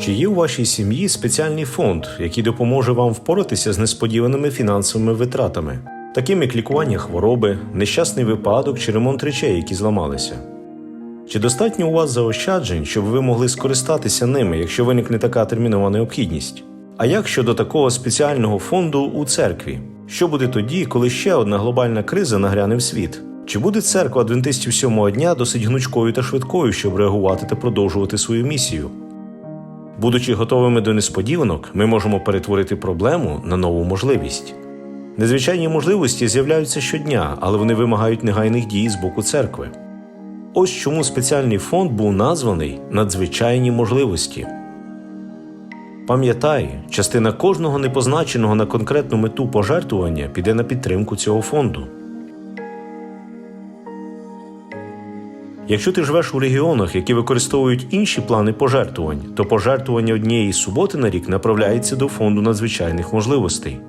Чи є у вашій сім'ї спеціальний фонд, який допоможе вам впоратися з несподіваними фінансовими витратами, такими як лікування хвороби, нещасний випадок чи ремонт речей, які зламалися? Чи достатньо у вас заощаджень, щоб ви могли скористатися ними, якщо виникне така термінова необхідність? А як щодо такого спеціального фонду у церкві? Що буде тоді, коли ще одна глобальна криза нагряне в світ? Чи буде церква адвентистів сьомого дня досить гнучкою та швидкою, щоб реагувати та продовжувати свою місію? Будучи готовими до несподіванок, ми можемо перетворити проблему на нову можливість. Незвичайні можливості з'являються щодня, але вони вимагають негайних дій з боку церкви. Ось чому спеціальний фонд був названий Надзвичайні можливості. Пам'ятай, частина кожного непозначеного на конкретну мету пожертвування піде на підтримку цього фонду. Якщо ти живеш у регіонах, які використовують інші плани пожертвувань, то пожертвування однієї суботи на рік направляється до фонду надзвичайних можливостей.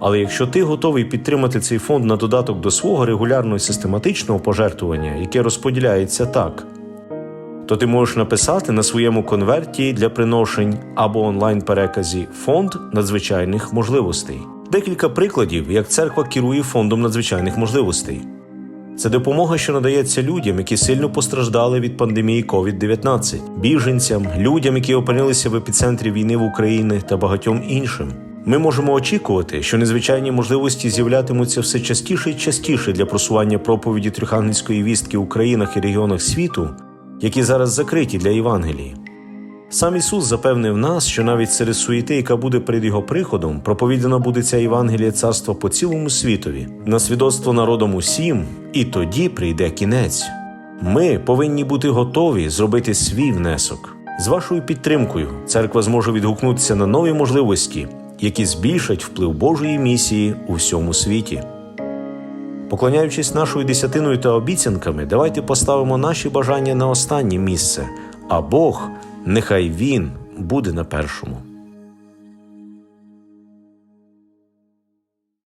Але якщо ти готовий підтримати цей фонд на додаток до свого регулярного систематичного пожертвування, яке розподіляється так, то ти можеш написати на своєму конверті для приношень або онлайн-переказі Фонд надзвичайних можливостей. Декілька прикладів, як церква керує фондом надзвичайних можливостей. Це допомога, що надається людям, які сильно постраждали від пандемії COVID-19, біженцям, людям, які опинилися в епіцентрі війни в Україні та багатьом іншим. Ми можемо очікувати, що незвичайні можливості з'являтимуться все частіше і частіше для просування проповіді трьохангельської вістки у країнах і регіонах світу, які зараз закриті для Євангелії. Сам Ісус запевнив нас, що навіть серед суєти, яка буде перед його приходом, проповідана буде ця Євангелія царства по цілому світові, на свідоцтво народом усім, і тоді прийде кінець. Ми повинні бути готові зробити свій внесок. З вашою підтримкою церква зможе відгукнутися на нові можливості, які збільшать вплив Божої місії у всьому світі. Поклоняючись нашою десятиною та обіцянками, давайте поставимо наші бажання на останнє місце, а Бог, нехай Він буде на першому.